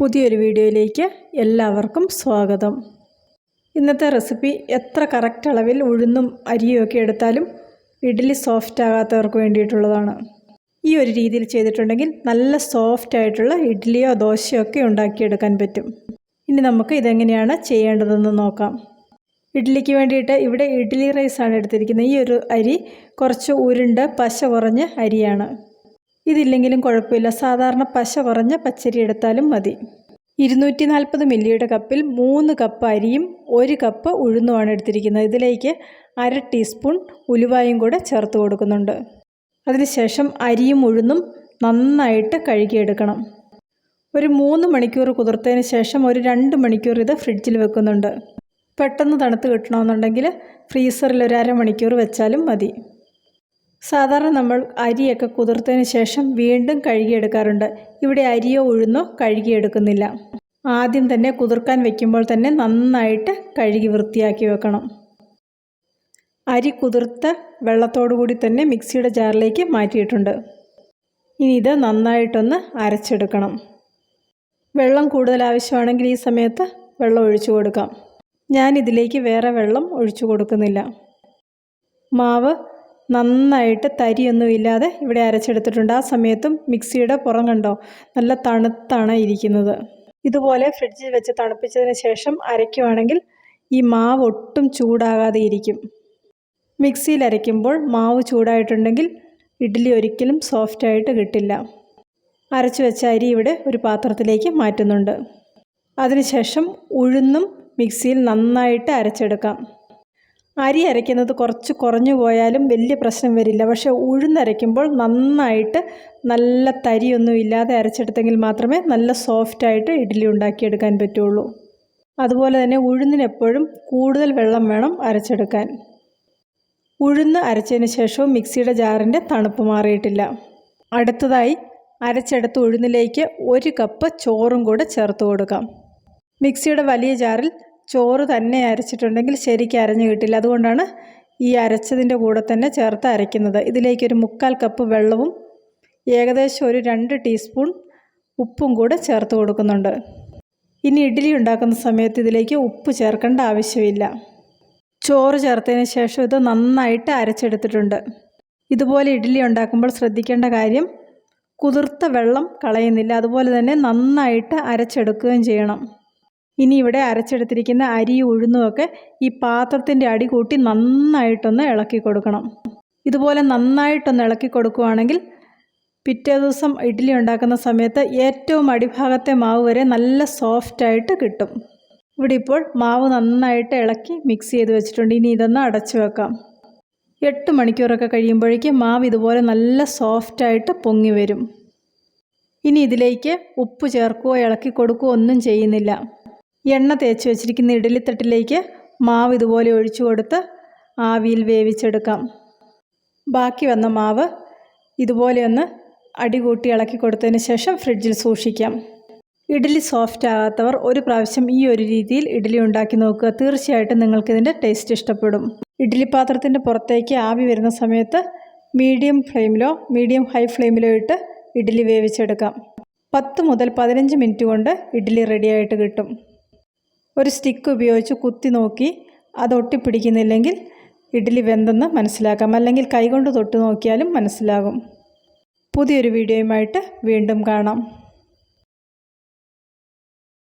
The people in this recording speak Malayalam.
പുതിയൊരു വീഡിയോയിലേക്ക് എല്ലാവർക്കും സ്വാഗതം. ഇന്നത്തെ റെസിപ്പി എത്ര കറക്റ്റ് അളവിൽ ഉഴുന്നും അരിയും ഒക്കെ എടുത്താലും ഇഡ്ഡലി സോഫ്റ്റ് ആകാത്തവർക്ക് വേണ്ടിയിട്ടുള്ളതാണ്. ഈ ഒരു രീതിയിൽ ചെയ്തിട്ടുണ്ടെങ്കിൽ നല്ല സോഫ്റ്റ് ആയിട്ടുള്ള ഇഡ്ഡലിയോ ദോശയോ ഒക്കെ ഉണ്ടാക്കിയെടുക്കാൻ പറ്റും. ഇനി നമുക്ക് ഇതെങ്ങനെയാണ് ചെയ്യേണ്ടതെന്ന് നോക്കാം. ഇഡ്ഡലിക്ക് വേണ്ടിയിട്ട് ഇവിടെ ഇഡ്ഡലി റൈസാണ് എടുത്തിരിക്കുന്നത്. ഈ ഒരു അരി കുറച്ച് ഉരുണ്ട് പശ കുറഞ്ഞ അരിയാണ്. ഇതില്ലെങ്കിലും കുഴപ്പമില്ല. സാധാരണ പശ കുറഞ്ഞ പച്ചരി എടുത്താലും മതി. ഇരുന്നൂറ്റി നാൽപ്പത് മില്ലിയുടെ കപ്പിൽ മൂന്ന് കപ്പ് അരിയും ഒരു കപ്പ് ഉഴുന്നുമാണ് എടുത്തിരിക്കുന്നത്. ഇതിലേക്ക് അര ടീസ്പൂൺ ഉലുവായും കൂടെ ചേർത്ത് കൊടുക്കുന്നുണ്ട്. അതിനുശേഷം അരിയും ഉഴുന്നും നന്നായിട്ട് കഴുകിയെടുക്കണം. ഒരു മൂന്ന് മണിക്കൂർ കുതിർത്തതിന് ശേഷം ഒരു രണ്ട് മണിക്കൂർ ഇത് ഫ്രിഡ്ജിൽ വെക്കുന്നുണ്ട്. പെട്ടെന്ന് തണുത്ത് കിട്ടണമെന്നുണ്ടെങ്കിൽ ഫ്രീസറിൽ ഒരു അരമണിക്കൂർ വെച്ചാലും മതി. സാധാരണ നമ്മൾ അരിയൊക്കെ കുതിർത്തതിന് ശേഷം വീണ്ടും കഴുകിയെടുക്കാറുണ്ട്. ഇവിടെ അരിയോ ഉഴുന്നോ കഴുകിയെടുക്കുന്നില്ല. ആദ്യം തന്നെ കുതിർക്കാൻ വെക്കുമ്പോൾ തന്നെ നന്നായിട്ട് കഴുകി വൃത്തിയാക്കി വെക്കണം. അരി കുതിർത്ത വെള്ളത്തോടു കൂടി തന്നെ മിക്സിയുടെ ജാറിലേക്ക് മാറ്റിയിട്ടുണ്ട്. ഇനി ഇത് നന്നായിട്ടൊന്ന് അരച്ചെടുക്കണം. വെള്ളം കൂടുതൽ ആവശ്യമാണെങ്കിൽ ഈ സമയത്ത് വെള്ളം ഒഴിച്ചു കൊടുക്കാം. ഞാനിതിലേക്ക് വേറെ വെള്ളം ഒഴിച്ചു കൊടുക്കുന്നില്ല. മാവ് നന്നായിട്ട് തരിയൊന്നും ഇല്ലാതെ ഇവിടെ അരച്ചെടുത്തിട്ടുണ്ട്. ആ സമയത്തും മിക്സിയുടെ പുറം കണ്ടോ? നല്ല തണുത്താണ് ഇരിക്കുന്നത്. ഇതുപോലെ ഫ്രിഡ്ജിൽ വെച്ച് തണുപ്പിച്ചതിന് ശേഷം അരയ്ക്കുവാണെങ്കിൽ ഈ മാവ് ഒട്ടും ചൂടാകാതെ ഇരിക്കും. മിക്സിയിൽ അരയ്ക്കുമ്പോൾ മാവ് ചൂടായിട്ടുണ്ടെങ്കിൽ ഇഡ്ഡലി ഒരിക്കലും സോഫ്റ്റായിട്ട് കിട്ടില്ല. അരച്ചു വെച്ച അരി ഇവിടെ ഒരു പാത്രത്തിലേക്ക് മാറ്റുന്നുണ്ട്. അതിനുശേഷം ഉഴുന്നും മിക്സിയിൽ നന്നായിട്ട് അരച്ചെടുക്കാം. അരി അരയ്ക്കുന്നത് കുറച്ച് കുറഞ്ഞു പോയാലും വലിയ പ്രശ്നം വരില്ല. പക്ഷേ ഉഴുന്നരയ്ക്കുമ്പോൾ നന്നായിട്ട് നല്ല തരിയൊന്നും ഇല്ലാതെ അരച്ചെടുത്തെങ്കിൽ മാത്രമേ നല്ല സോഫ്റ്റായിട്ട് ഇഡ്ഡലി ഉണ്ടാക്കിയെടുക്കാൻ പറ്റുള്ളൂ. അതുപോലെ തന്നെ ഉഴുന്നിനെപ്പോഴും കൂടുതൽ വെള്ളം വേണം അരച്ചെടുക്കാൻ. ഉഴുന്ന് അരച്ചതിന് ശേഷവും മിക്സിയുടെ ജാറിന്റെ തണുപ്പ് മാറിയിട്ടില്ല. അടുത്തതായി അരച്ചെടുത്ത ഉഴുന്നിലേക്ക് ഒരു കപ്പ് ചോറും കൂടെ ചേർത്ത് കൊടുക്കാം. മിക്സിയുടെ വലിയ ജാറിൽ ചോറ് തന്നെ അരച്ചിട്ടുണ്ടെങ്കിൽ ശരിക്കും അരഞ്ഞു കിട്ടില്ല. അതുകൊണ്ടാണ് ഈ അരച്ചതിന്റെ കൂടെ തന്നെ ചേർത്ത് അരയ്ക്കുന്നത്. ഇതിലേക്ക് ഒരു മുക്കാൽ കപ്പ് വെള്ളവും ഏകദേശം ഒരു രണ്ട് ടീസ്പൂൺ ഉപ്പും കൂടെ ചേർത്ത് കൊടുക്കുന്നുണ്ട്. ഇനി ഇഡ്ഡലി ഉണ്ടാക്കുന്ന സമയത്ത് ഇതിലേക്ക് ഉപ്പ് ചേർക്കേണ്ട ആവശ്യമില്ല. ചോറ് ചേർത്തതിന് ശേഷം ഇത് നന്നായിട്ട് അരച്ചെടുത്തിട്ടുണ്ട്. ഇതുപോലെ ഇഡ്ഡലി ഉണ്ടാക്കുമ്പോൾ ശ്രദ്ധിക്കേണ്ട കാര്യം കുതിർത്ത വെള്ളം കളയുന്നില്ല. അതുപോലെ തന്നെ നന്നായിട്ട് അരച്ചെടുക്കുകയും ചെയ്യണം. ഇനി ഇവിടെ അരച്ചെടുത്തിരിക്കുന്ന അരി ഉഴുന്നുമൊക്കെ ഈ പാത്രത്തിന്റെ അടി കൂട്ടി നന്നായിട്ടൊന്ന് ഇളക്കി കൊടുക്കണം. ഇതുപോലെ നന്നായിട്ടൊന്ന് ഇളക്കി കൊടുക്കുകയാണെങ്കിൽ പിറ്റേ ദിവസം ഇഡ്ഡലി ഉണ്ടാക്കുന്ന സമയത്ത് ഏറ്റവും അടിഭാഗത്തെ മാവ് വരെ നല്ല സോഫ്റ്റായിട്ട് കിട്ടും. ഇവിടെ ഇപ്പോൾ മാവ് നന്നായിട്ട് ഇളക്കി മിക്സ് ചെയ്ത് വെച്ചിട്ടുണ്ട്. ഇനി ഇതൊന്ന് അടച്ചു വെക്കാം. എട്ട് മണിക്കൂറൊക്കെ കഴിയുമ്പോഴേക്കും മാവ് ഇതുപോലെ നല്ല സോഫ്റ്റായിട്ട് പൊങ്ങി വരും. ഇനി ഇതിലേക്ക് ഉപ്പ് ചേർക്കുകയോ ഇളക്കി കൊടുക്കുകയോ ഒന്നും ചെയ്യുന്നില്ല. എണ്ണ തേച്ച് വെച്ചിരിക്കുന്ന ഇഡലിത്തട്ടിലേക്ക് മാവ് ഇതുപോലെ ഒഴിച്ചു കൊടുത്ത് ആവിയിൽ വേവിച്ചെടുക്കാം. ബാക്കി വന്ന മാവ് ഇതുപോലെ ഒന്ന് അടികൂട്ടി ഇളക്കി കൊടുത്തതിന് ശേഷം ഫ്രിഡ്ജിൽ സൂക്ഷിക്കാം. ഇഡ്ഡലി സോഫ്റ്റ് ആകാത്തവർ ഒരു പ്രാവശ്യം ഈ ഒരു രീതിയിൽ ഇഡ്ഡലി ഉണ്ടാക്കി നോക്കുക. തീർച്ചയായിട്ടും നിങ്ങൾക്കിതിന്റെ ടേസ്റ്റ് ഇഷ്ടപ്പെടും. ഇഡ്ഡലി പാത്രത്തിന്റെ പുറത്തേക്ക് ആവി വരുന്ന സമയത്ത് മീഡിയം ഫ്ലെയിമിലോ മീഡിയം ഹൈ ഫ്ലെയിമിലോ ഇട്ട് ഇഡ്ഡലി വേവിച്ചെടുക്കാം. പത്ത് മുതൽ പതിനഞ്ച് മിനിറ്റ് കൊണ്ട് ഇഡ്ഡലി റെഡിയായിട്ട് കിട്ടും. ഒരു സ്റ്റിക്ക് ഉപയോഗിച്ച് കുത്തി നോക്കി അത് ഒട്ടിപ്പിടിക്കുന്നില്ലെങ്കിൽ ഇഡ്ഡലി വെന്തെന്ന് മനസ്സിലാക്കാം. അല്ലെങ്കിൽ കൈകൊണ്ട് തൊട്ട് നോക്കിയാലും മനസ്സിലാകും. പുതിയൊരു വീഡിയോയുമായിട്ട് വീണ്ടും കാണാം.